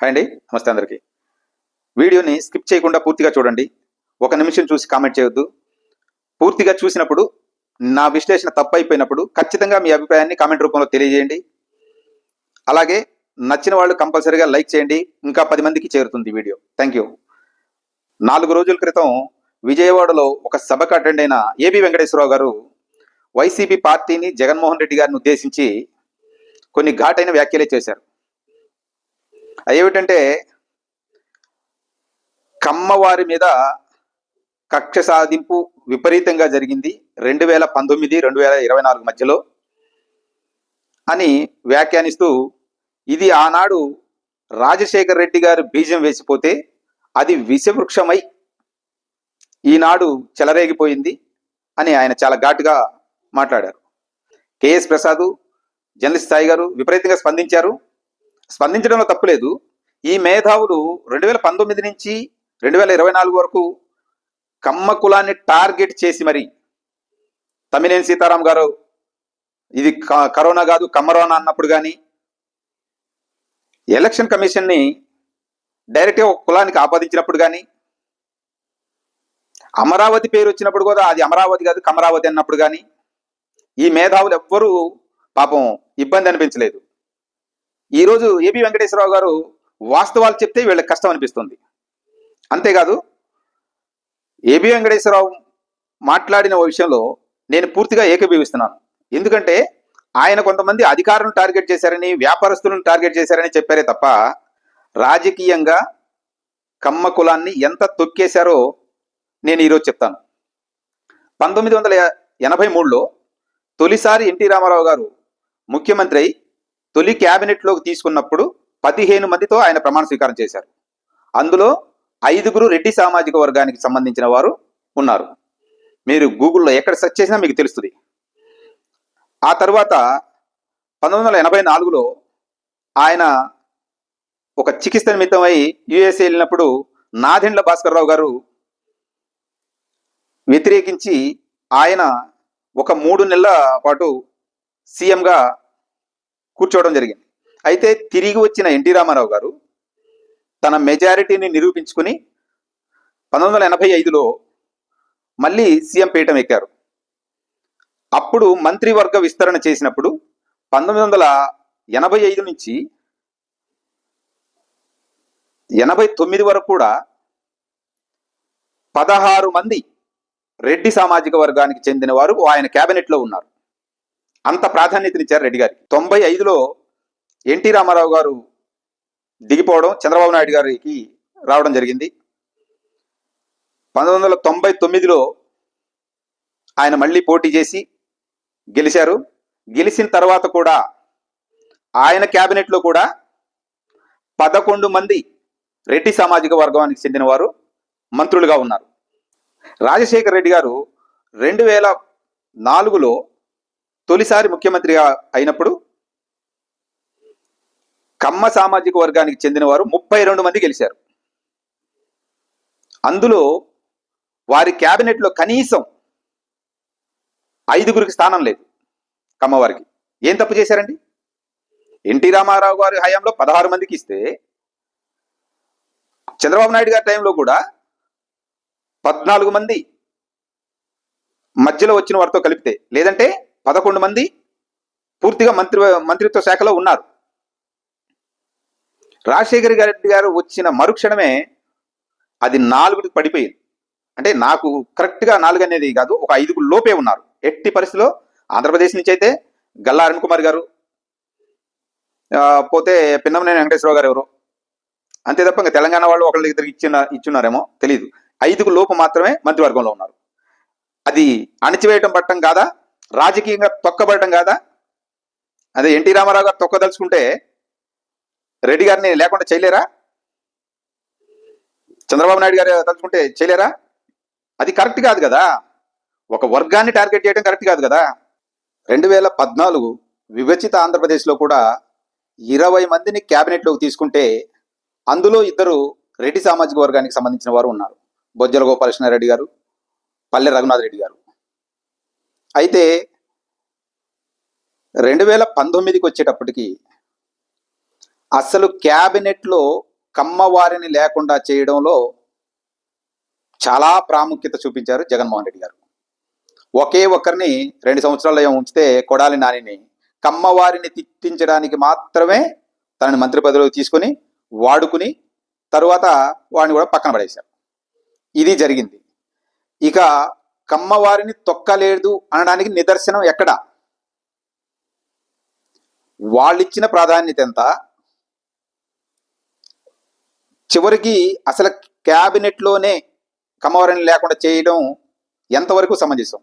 Hi అండి నమస్తే అందరికీ. వీడియోని స్కిప్ చేయకుండా పూర్తిగా చూడండి. ఒక నిమిషం చూసి కామెంట్ చేయొద్దు. పూర్తిగా చూసినప్పుడు నా విశ్లేషణ తప్పైపోయినప్పుడు అయిపోయినప్పుడు ఖచ్చితంగా మీ అభిప్రాయాన్ని కామెంట్ రూపంలో తెలియజేయండి. అలాగే నచ్చిన వాళ్ళు కంపల్సరీగా లైక్ చేయండి. ఇంకా పది మందికి చేరుతుంది వీడియో. థ్యాంక్ యూ నాలుగు రోజుల క్రితం విజయవాడలో ఒక సభకు అటెండ్ అయిన ఏబి వెంకటేశ్వరరావు గారు వైసీపీ పార్టీని జగన్మోహన్ రెడ్డి గారిని ఉద్దేశించి కొన్ని ఘాటైన వ్యాఖ్యలే చేశారు. అదేమిటంటే కమ్మవారి మీద కక్ష సాధింపు విపరీతంగా జరిగింది. రెండు వేల పంతొమ్మిది రెండు వేల ఇరవై నాలుగు మధ్యలో అని వ్యాఖ్యానిస్తూ ఇది ఆనాడు రాజశేఖర్ రెడ్డి గారు బీజం వేసిపోతే అది విషవృక్షమై ఈనాడు చెలరేగిపోయింది అని ఆయన చాలా ఘాటుగా మాట్లాడారు. కేఎస్ ప్రసాద్ జర్నలిస్ట్ సాయి గారు విపరీతంగా స్పందించారు. స్పందించడంలో తప్పులేదు ఈ మేధావులు రెండు వేల పంతొమ్మిది నుంచి రెండు వేల ఇరవై నాలుగు వరకు కమ్మ కులాన్ని టార్గెట్ చేసి మరి తమ్మినేని సీతారాం గారు ఇది క- కరోనా కాదు కమ్మరోనా అన్నప్పుడు కానీ ఎలక్షన్ కమిషన్ని డైరెక్ట్గా ఒక కులానికి ఆపాదించినప్పుడు కానీ అమరావతి పేరు వచ్చినప్పుడు కూడా అది అమరావతి కాదు కమరావతి అన్నప్పుడు కానీ ఈ మేధావులు ఎవ్వరూ పాపం ఇబ్బంది అనిపించలేదు. ఈరోజు ఏబి వెంకటేశ్వరరావు గారు వాస్తవాలు చెప్తే వీళ్ళకి కష్టం అనిపిస్తుంది. అంతేకాదు ఏబి వెంకటేశ్వరరావు మాట్లాడిన విషయంలో నేను పూర్తిగా ఏకీభవిస్తున్నాను. ఎందుకంటే ఆయన కొంతమంది అధికారులను టార్గెట్ చేశారని వ్యాపారస్తులను టార్గెట్ చేశారని చెప్పారే తప్ప రాజకీయంగా కమ్మ కులాన్ని ఎంత తొక్కేశారో నేను ఈరోజు చెప్తాను. పంతొమ్మిది వందల ఎనభై మూడులో తొలిసారి ఎన్టీ రామారావు గారు ముఖ్యమంత్రి అయి తొలి క్యాబినెట్లోకి తీసుకున్నప్పుడు పదిహేను మందితో ఆయన ప్రమాణ స్వీకారం చేశారు. అందులో ఐదుగురు రెడ్డి సామాజిక వర్గానికి సంబంధించిన వారు ఉన్నారు. మీరు గూగుల్లో ఎక్కడ సెర్చ్ చేసినా మీకు తెలుస్తుంది. ఆ తర్వాత పంతొమ్మిది వందల ఎనభై నాలుగులో ఆయన ఒక చికిత్స నిమిత్తమై యుఎస్ఏ వెళ్ళినప్పుడు నాదెండ్ల భాస్కర్రావు గారు వ్యతిరేకించి ఆయన ఒక మూడు నెలల పాటు సీఎంగా కూర్చోవడం జరిగింది. అయితే తిరిగి వచ్చిన ఎన్టీ రామారావు గారు తన మెజారిటీని నిరూపించుకుని పంతొమ్మిది వందల ఎనభై ఐదులో మళ్ళీ సీఎం పీఠం ఎక్కారు. అప్పుడు మంత్రివర్గ విస్తరణ చేసినప్పుడు పంతొమ్మిది వందల ఎనభై ఐదు నుంచి ఎనభై తొమ్మిది వరకు కూడా పదహారు మంది రెడ్డి సామాజిక వర్గానికి చెందిన వారు ఆయన క్యాబినెట్లో ఉన్నారు. అంత ప్రాధాన్యతనిచ్చారు రెడ్డి గారికి. తొంభై ఐదులో ఎన్టీ రామారావు గారు దిగిపోవడం చంద్రబాబు నాయుడు గారికి రావడం జరిగింది. పంతొమ్మిది వందల తొంభై తొమ్మిదిలో ఆయన మళ్ళీ పోటీ చేసి గెలిచారు. గెలిచిన తర్వాత కూడా ఆయన క్యాబినెట్లో కూడా పదకొండు మంది రెడ్డి సామాజిక వర్గానికి చెందిన వారు మంత్రులుగా ఉన్నారు. రాజశేఖర రెడ్డి గారు రెండు వేల నాలుగులో తొలిసారి ముఖ్యమంత్రిగా అయినప్పుడు కమ్మ సామాజిక వర్గానికి చెందిన వారు ముప్పై రెండు మంది గెలిచారు. అందులో వారి క్యాబినెట్లో కనీసం ఐదుగురికి స్థానం లేదు కమ్మవారికి ఏం తప్పు చేశారండి? ఎన్టీ రామారావు గారి హయాంలో పదహారు మందికి ఇస్తే చంద్రబాబు నాయుడు గారి టైంలో కూడా పద్నాలుగు మంది మధ్యలో వచ్చిన వారితో కలిపితే లేదంటే పదకొండు మంది పూర్తిగా మంత్రి మంత్రిత్వ శాఖలో ఉన్నారు. రాజశేఖర్ రెడ్డి గారు వచ్చిన మరుక్షణమే అది నాలుగుకి పడిపోయింది. అంటే నాకు కరెక్ట్గా నాలుగు అనేది కాదు ఒక ఐదుగురు లోపే ఉన్నారు. ఎట్టి పరిస్థితిలో ఆంధ్రప్రదేశ్ నుంచి అయితే గల్లా అరుణ్ కుమార్ గారు పోతే పిన్నమనేని వెంకటేశ్వరరావు గారు ఎవరు? అంతే తప్ప ఇంకా తెలంగాణ వాళ్ళు ఒకళ్ళ దగ్గర ఇచ్చిన ఇచ్చున్నారేమో తెలియదు ఐదుగురు లోపు మాత్రమే మంత్రివర్గంలో ఉన్నారు. అది అణచివేయటం పట్టం కాదా? రాజకీయంగా తొక్కబడటం కాదా? అదే ఎన్టీ రామారావు గారు తొక్కదలుచుకుంటే రెడ్డి గారిని లేకుండా చేయలేరా? చంద్రబాబు నాయుడు గారు తలుచుకుంటే చేయలేరా? అది కరెక్ట్ కాదు కదా. ఒక వర్గాన్ని టార్గెట్ చేయడం కరెక్ట్ కాదు కదా. రెండు వేల పద్నాలుగు విభజిత ఆంధ్రప్రదేశ్లో కూడా ఇరవై మందిని క్యాబినెట్లోకి తీసుకుంటే అందులో ఇద్దరు రెడ్డి సామాజిక వర్గానికి సంబంధించిన వారు ఉన్నారు. బొజ్జల గోపాలకృష్ణారెడ్డి గారు పల్లె రఘునాథ్ రెడ్డి గారు. అయితే రెండు వేల పంతొమ్మిదికి వచ్చేటప్పటికి అసలు క్యాబినెట్లో కమ్మవారిని లేకుండా చేయడంలో చాలా ప్రాముఖ్యత చూపించారు జగన్మోహన్ రెడ్డి గారు. ఒకే ఒక్కరిని రెండు సంవత్సరాలు ఉంచితే కొడాలి నానిని కమ్మవారిని తిట్టించడానికి మాత్రమే తనని మంత్రి పదవిలో తీసుకొని వాడుకుని తరువాత వాడిని కూడా పక్కన పడేశారు. ఇది జరిగింది. ఇక కమ్మవారిని తొక్కలేదు అనడానికి నిదర్శనం ఎక్కడ? వాళ్ళిచ్చిన ప్రాధాన్యత ఎంత? చివరికి అసలు క్యాబినెట్లోనే కమ్మవారిని లేకుండా చేయడం ఎంతవరకు సమంజసం?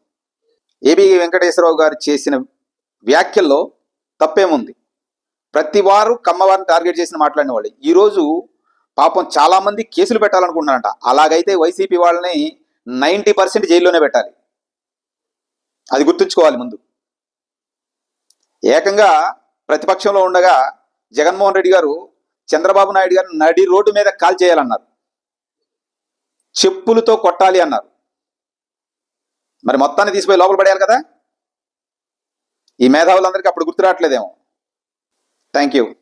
ఏబి వెంకటేశ్వరరావు గారు చేసిన వ్యాఖ్యల్లో తప్పేముంది? ప్రతి వారు కమ్మవారిని టార్గెట్ చేసిన మాట్లాడిన వాళ్ళు. ఈరోజు పాపం చాలామంది కేసులు పెట్టాలనుకుంటున్నారంట. అలాగైతే వైసీపీ వాళ్ళని నైంటీ పర్సెంట్ జైల్లోనే పెట్టాలి. అది గుర్తుంచుకోవాలి ముందు. ఏకంగా ప్రతిపక్షంలో ఉండగా జగన్మోహన్ రెడ్డి గారు చంద్రబాబు నాయుడు గారు నడి రోడ్డు మీద కాల్ చేయాలన్నారు. చెప్పులతో కొట్టాలి అన్నారు. మరి మొత్తాన్ని తీసిపోయి లోపల పడేయాలి కదా? ఈ మేధావులందరికీ అప్పుడు గుర్తు రావట్లేదేమో. Thank you